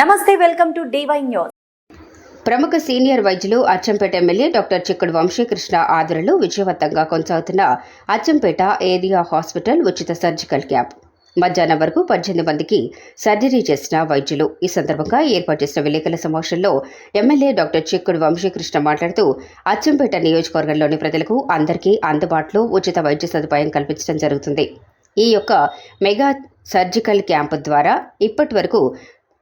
నమస్తే welcome to DY news. ప్రముఖ senior వైద్యులు అచ్చంపేట ఎమ్మెల్యే డాక్టర్ చిక్కుడు వంశీకృష్ణ ఆధ్వర్యంలో విజయవంతంగా కొనసాగుతున్న అచ్చంపేట ఏరియా హాస్పిటల్ ఉచిత సర్జికల్ క్యాంప్. మధ్యాహ్నం వరకు పద్దెనిమిది మందికి సర్జరీ చేసిన వైద్యులు. ఈ సందర్భంగా ఏర్పాటు చేసిన విలేకరుల సమావేశంలో ఎమ్మెల్యే డాక్టర్ చిక్కుడు వంశీకృష్ణ మాట్లాడుతూ అచ్చంపేట నియోజకవర్గంలోని ప్రజలకు అందరికీ అందుబాటులో ఉచిత వైద్య సదుపాయం కల్పించడం జరుగుతుంది. ఈ యొక్క మెగా సర్జికల్ క్యాంపు ద్వారా ఇప్పటి వరకు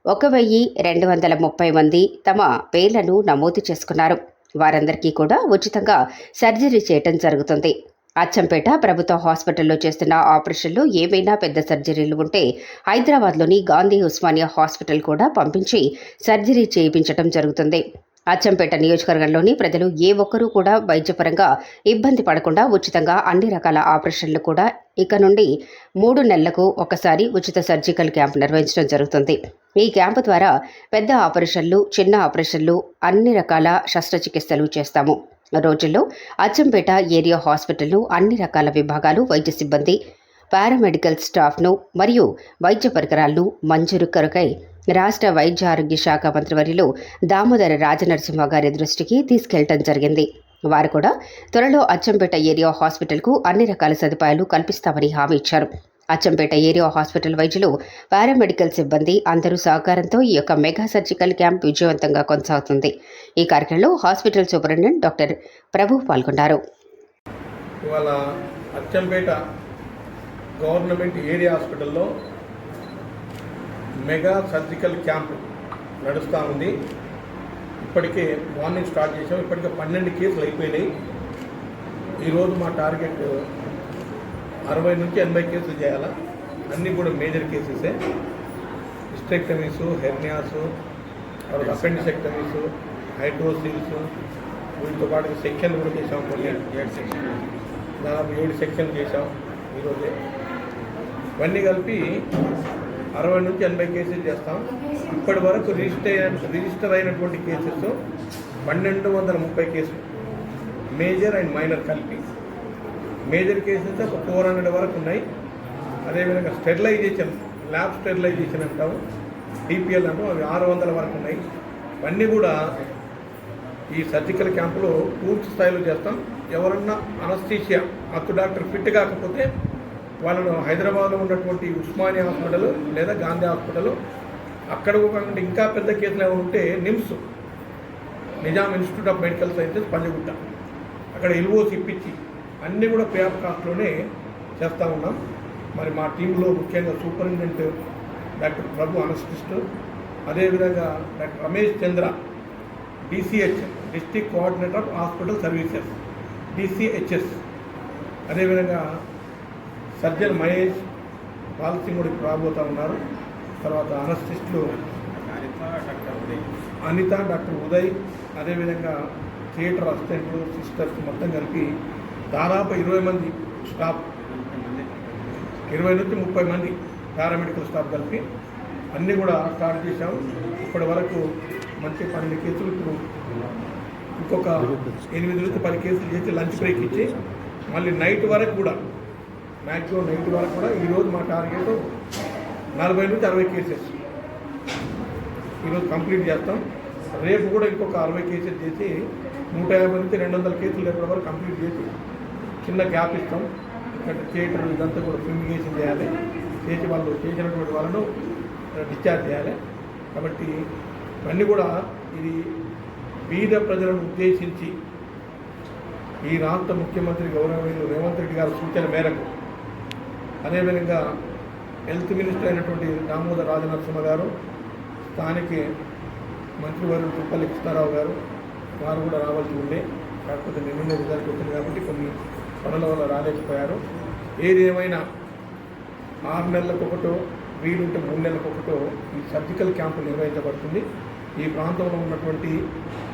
ఒక వెయ్యి రెండు వందల ముప్పై మంది తమ పేర్లను నమోదు చేసుకున్నారు. వారందరికీ కూడా ఉచితంగా సర్జరీ చేయటం జరుగుతుంది. అచ్చంపేట ప్రభుత్వ హాస్పిటల్లో చేస్తున్న ఆపరేషన్లో ఏమైనా పెద్ద సర్జరీలు ఉంటే హైదరాబాద్లోని గాంధీ ఉస్మానియా హాస్పిటల్ కూడా పంపించి సర్జరీ చేయించడం జరుగుతుంది. అచ్చంపేట నియోజకవర్గంలోని ప్రజలు ఏ ఒక్కరూ కూడా వైద్యపరంగా ఇబ్బంది పడకుండా ఉచితంగా అన్ని రకాల ఆపరేషన్లు కూడా ఇక నుండి మూడు నెలలకు ఒకసారి ఉచిత సర్జికల్ క్యాంప్ నిర్వహించడం జరుగుతుంది. ఈ క్యాంపు ద్వారా పెద్ద ఆపరేషన్లు చిన్న ఆపరేషన్లు అన్ని రకాల శస్త్రచికిత్సలు చేస్తాము. రోజుల్లో అచ్చంపేట ఏరియా హాస్పిటల్లో అన్ని రకాల విభాగాలు వైద్య సిబ్బంది పారామెడికల్ స్టాఫ్ను మరియు వైద్య పరికరాలను మంజూరు కొరకై రాష్ట్ర వైద్య ఆరోగ్య శాఖ మంత్రివర్యులు దామోదర రాజనరసింహ గారి దృష్టికి తీసుకెళ్ళడం జరిగింది. వారు కూడా త్వరలో అచ్చంపేట ఏరియా హాస్పిటల్కు అన్ని రకాల సదుపాయాలు కల్పిస్తామని హామీ ఇచ్చారు. అచ్చంపేట ఏరియా హాస్పిటల్ వైద్యులు పారామెడికల్ సిబ్బంది అందరూ సహకారంతో ఈ యొక్క మెగా సర్జికల్ క్యాంప్ విజయవంతంగా కొనసాగుతుంది. ఈ కార్యక్రమంలో హాస్పిటల్ సూపరింటెండెంట్ డాక్టర్ ప్రభు పాల్గొన్నారు. ఇవాళ అచ్చంపేట గవర్నమెంట్ ఏరియా హాస్పిటల్లో మెగా సర్జికల్ క్యాంప్ నడుస్తూ ఉంది. ఇప్పటికే మార్నింగ్ స్టార్ట్ చేసాం ఇప్పటికే పన్నెండు కేసులు అయిపోయినాయి. ఈరోజు మా టార్గెట్ అరవై నుంచి ఎనభై కేసులు చేయాలా? అన్నీ కూడా మేజర్ కేసెసే. హిస్టెక్టమీస్ హెర్నియాస్ తర్వాత అపెండిసెక్టమీస్ హైడ్రోసిల్స్ వీటితో పాటు సెక్షన్లు కూడా చేసాం కొన్ని. ఏడు సెక్షన్ దాదాపు ఏడు సెక్షన్లు చేసాం ఈరోజే. ఇవన్నీ కలిపి అరవై నుంచి ఎనభై కేసులు చేస్తాం. ఇప్పటి వరకు రిజిస్టర్ అయిన రిజిస్టర్ అయినటువంటి కేసెస్ పన్నెండు వందల ముప్పై కేసులు. మేజర్ అండ్ మైనర్ కలిపి. మేజర్ కేసెస్ ఒక ఫోర్ హండ్రెడ్ వరకు ఉన్నాయి. అదేవిధంగా స్టెరిలైజేషన్ ల్యాబ్ స్టెరిలైజేషన్ అంటాము. డిపిఎల్ అంటాం అవి ఆరు వందల వరకు ఉన్నాయి. ఇవన్నీ కూడా ఈ సర్జికల్ క్యాంపులో పూర్తి స్థాయిలో చేస్తాం. ఎవరన్నా అనస్థీషియా అత్తు డాక్టర్ ఫిట్ కాకపోతే వాళ్ళను హైదరాబాద్లో ఉన్నటువంటి ఉస్మానియా హాస్పిటల్ లేదా గాంధీ హాస్పిటల్ అక్కడ కాకుండా ఇంకా పెద్ద కేసులు ఏమైనా ఉంటే NIMS Nizam institute of medical sciences Panjagutta. అక్కడ ఎల్ఓసి ఇప్పించి అన్నీ కూడా పే ఆఫ్ కాస్ట్లోనే చేస్తూ ఉన్నాం. మరి మా టీంలో ముఖ్యంగా సూపరింటెండెంట్ డాక్టర్ ప్రభు అనస్టిస్ట్ అదేవిధంగా doctor Ramesh Chandra DCH district coordinator of hospital services DCHS అదేవిధంగా సర్జన్ మహేష్ పాలసింగ్ రాబోతా రాబోతూ ఉన్నారు. తర్వాత అనస్టిస్టులు అనిత డాక్టర్ ఉదయ్. అదేవిధంగా థియేటర్ అసిస్టెంట్లు సిస్టర్స్ మొత్తం కలిపి దాదాపు ఇరవై మంది స్టాఫ్ ఇరవై నుంచి ముప్పై మంది పారామెడికల్ స్టాఫ్ కలిపి అన్నీ కూడా స్టార్ట్ చేశాం. ఇప్పటి వరకు మంచి పన్నెండు కేసులు ఇప్పుడు ఇంకొక ఎనిమిది నుంచి పది కేసులు చేసి లంచ్ బ్రేక్ ఇచ్చి మళ్ళీ నైట్ వరకు కూడా మ్యాక్సిమం నైట్ వరకు కూడా ఈరోజు మా టార్గెట్ నలభై నుంచి అరవై కేసెస్. ఈరోజు కంప్లీట్ చేస్తాం. రేపు కూడా ఇంకొక అరవై కేసెస్ చేసి నూట యాభై నుంచి రెండు వందల కేసులు రేపటి వరకు కంప్లీట్ చేసి చిన్న గ్యాప్ ఇస్తాం. ఇక్కడ థియేటర్ ఇదంతా కూడా ఫ్యూమిగేషన్ చేయాలి. చేసి వాళ్ళు చేసినటువంటి వాళ్ళను డిశ్చార్జ్ చేయాలి. కాబట్టి ఇవన్నీ కూడా ఇది బీద ప్రజలను ఉద్దేశించి ఈ రాష్ట్ర ముఖ్యమంత్రి గౌరవనీయులు రేవంత్ రెడ్డి గారి సూచన మేరకు అదేవిధంగా హెల్త్ మినిస్టర్ అయినటువంటి దామోదర్ రాజనరసింహ గారు స్థానిక మంత్రివర్యులు తుప్పల్లి కృష్ణారావు గారు వారు కూడా రావాల్సి ఉండే. కాకపోతే నిన్నుండే రిజల్ట్ వచ్చింది కాబట్టి కొన్ని పనుల వల్ల రాలేకపోయారు. ఏది ఏమైనా ఆరు నెలలకు ఒకటో వీలుంటే మూడు నెలలకు ఒకటో ఈ సర్జికల్ క్యాంపు నిర్వహించబడుతుంది. ఈ ప్రాంతంలో ఉన్నటువంటి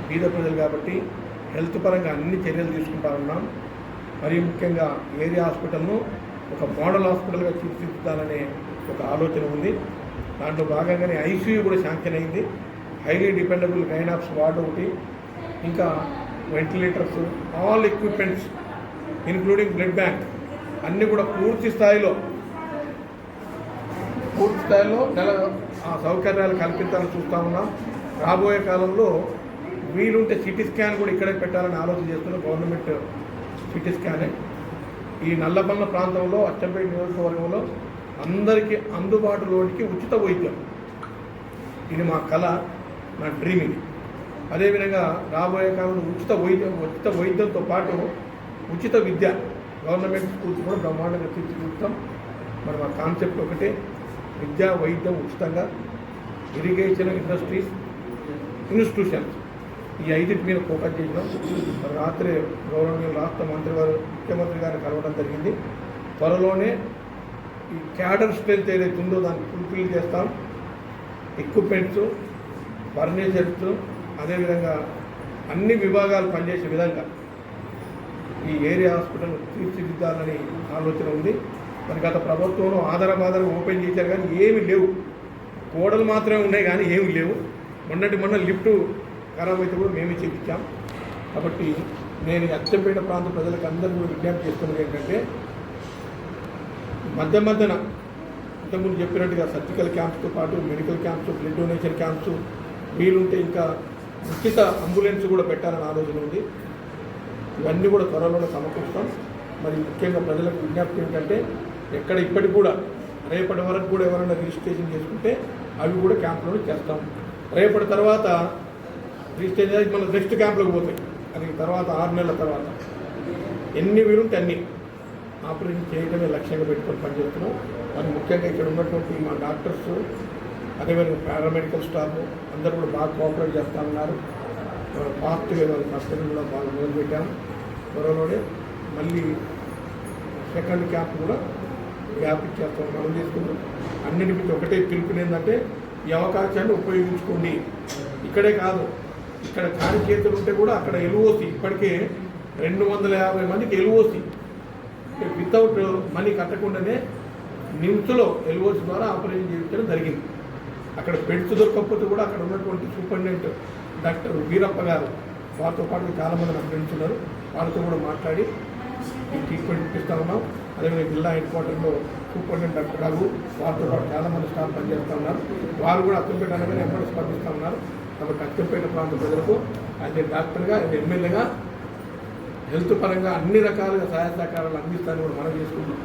బీద ప్రజలు కాబట్టి హెల్త్ పరంగా అన్ని చర్యలు తీసుకుంటా ఉన్నాం. మరీ ముఖ్యంగా ఏరియా హాస్పిటల్ను ఒక మోడల్ హాస్పిటల్గా తీర్చిదిద్దాలనే ఒక ఆలోచన ఉంది. దాంట్లో భాగంగానే ఐసీయూ కూడా శాంక్షన్ అయింది. హైలీ డిపెండబుల్ గైనాప్స్ వార్డు ఒకటి ఇంకా ventilators all equipments including blood bank అన్నీ కూడా పూర్తి స్థాయిలో పూర్తి స్థాయిలో నెల ఆ సౌకర్యాలు కల్పించాలని చూస్తూ ఉన్నాం. రాబోయే కాలంలో వీలుంటే సిటీ స్కాన్ కూడా ఇక్కడే పెట్టాలని ఆలోచన చేస్తున్న గవర్నమెంట్ సిటీ స్కానే. ఈ నల్లబల్ల ప్రాంతంలో అచ్చంపేట నియోజకవర్గంలో అందరికీ అందుబాటులోనికి ఉచిత వైద్యం. ఇది మా కళ నా డ్రీమ్ ఇది. అదేవిధంగా రాబోయే కాలంలో ఉచిత వైద్యం ఉచిత వైద్యంతో పాటు ఉచిత విద్య గవర్నమెంట్ స్కూల్స్ కూడా బ్రహ్మాండంగా తీర్చిదిద్దుతాం. మరి మా కాన్సెప్ట్ ఒకటే విద్యా వైద్యం ఉచితంగా ఇరిగేషన్ ఇండస్ట్రీస్ ఇన్స్టిట్యూషన్స్. ఈ ఐదింటి మీద ఫోకస్ చేయడం. రాత్రి గౌరవనీయ రాష్ట్ర మంత్రి గారు ముఖ్యమంత్రి గారిని కలవడం జరిగింది. త్వరలోనే ఈ క్యాడర్ స్ట్రెంత్ ఏదైతే ఉందో దాన్ని ఫుల్ఫిల్ చేస్తాం. ఎక్విప్మెంట్స్ ఫర్నిచర్స్ అదేవిధంగా అన్ని విభాగాలు పనిచేసే విధంగా ఈ ఏరియా హాస్పిటల్ తీర్చిదిద్దాలని ఆలోచన ఉంది. మరి గత ప్రభుత్వంలో ఆధార ఓపెన్ చేశారు కానీ ఏమి లేవు. గోడలు మాత్రమే ఉన్నాయి కానీ ఏమి లేవు. మొన్నటి మొన్న లిఫ్ట్ ఖరాబ్ అయితే కూడా మేమే చేయించాం. కాబట్టి నేను ఈ అచ్చంపేట ప్రాంత ప్రజలకు అందరూ కూడా విజ్ఞప్తి చేస్తున్నది ఏంటంటే మధ్య మధ్యన ఇంతకుముందు చెప్పినట్టుగా సర్జికల్ క్యాంప్స్తో పాటు medical camps blood donation camps వీలుంటే ఇంకా ఉచిత అంబులెన్స్ కూడా పెట్టాలని ఆలోచన ఉంది. ఇవన్నీ కూడా త్వరలోనే సమకూరుస్తాం. మరి ముఖ్యంగా ప్రజలకు విజ్ఞప్తి ఏంటంటే ఎక్కడ ఇప్పటికి కూడా రేపటి వరకు కూడా ఎవరైనా రిజిస్ట్రేషన్ చేసుకుంటే అవి కూడా క్యాంపులను చేస్తాం. రేపటి తర్వాత రిజిస్ట్రేషన్ అయ్యి మన నెక్స్ట్ క్యాంప్లోకి పోతాయి. అది తర్వాత ఆరు నెలల తర్వాత. ఎన్ని వీలుంటే అన్ని. ఆపరేషన్ చేయడమే లక్ష్యంగా పెట్టుకొని పనిచేస్తున్నాం. మరి ముఖ్యంగా ఇక్కడ ఉన్నటువంటి మా డాక్టర్స్ అదేవిధంగా పారామెడికల్ స్టాఫ్ అందరూ కూడా బాగా కోఆపరేట్ చేస్తా ఉన్నారు. పాస్ట్ హాస్పిటల్ కూడా బాగా మొదలుపెట్టాము త్వరలోనే మళ్ళీ సెకండ్ క్యాంప్ కూడా గ్యాప్ ఇచ్చేస్తాం మనం తీసుకుంటాం అన్నిటికీ ఒకటే పిలుపునేందంటే ఈ అవకాశాన్ని ఉపయోగించుకోండి. ఇక్కడే కాదు ఇక్కడ కాని చేతులు ఉంటే కూడా అక్కడ ఎలువోసి ఇప్పటికే రెండు వందల యాభై మందికి ఎలువోసి వితౌట్ మనీ కట్టకుండానే నిమ్స్లో ఎల్ఓసి ద్వారా ఆపరేషన్ చేయించడం జరిగింది. అక్కడ బెడ్స్ దొరకకపోతే కూడా అక్కడ ఉన్నటువంటి సూపరింటెండెంట్ డాక్టర్ వీరప్ప గారు వారితో పాటు చాలామంది నా ఫ్రెండ్స్ ఉన్నారు. వారితో కూడా మాట్లాడి ట్రీట్మెంట్ ఇప్పిస్తా ఉన్నాం. అదేవిధంగా జిల్లా హెడ్ క్వార్టర్లో సూపరింటెండెంట్ డాక్టర్ గారు వారితో పాటు చాలామంది స్టాఫ్ పనిచేస్తూ ఉన్నారు. వారు కూడా అత్యంత అనగానే ఎమ్మడి స్పందిస్తూ ఉన్నారు. కాబట్టి అచ్చంపేట ప్రాంత ప్రజలకు అదే డాక్టర్గా ఆయన ఎమ్మెల్యేగా హెల్త్ పరంగా అన్ని రకాలుగా సహాయ సహకారాలు అందిస్తానని కూడా మనం చేసుకుంటున్నాం.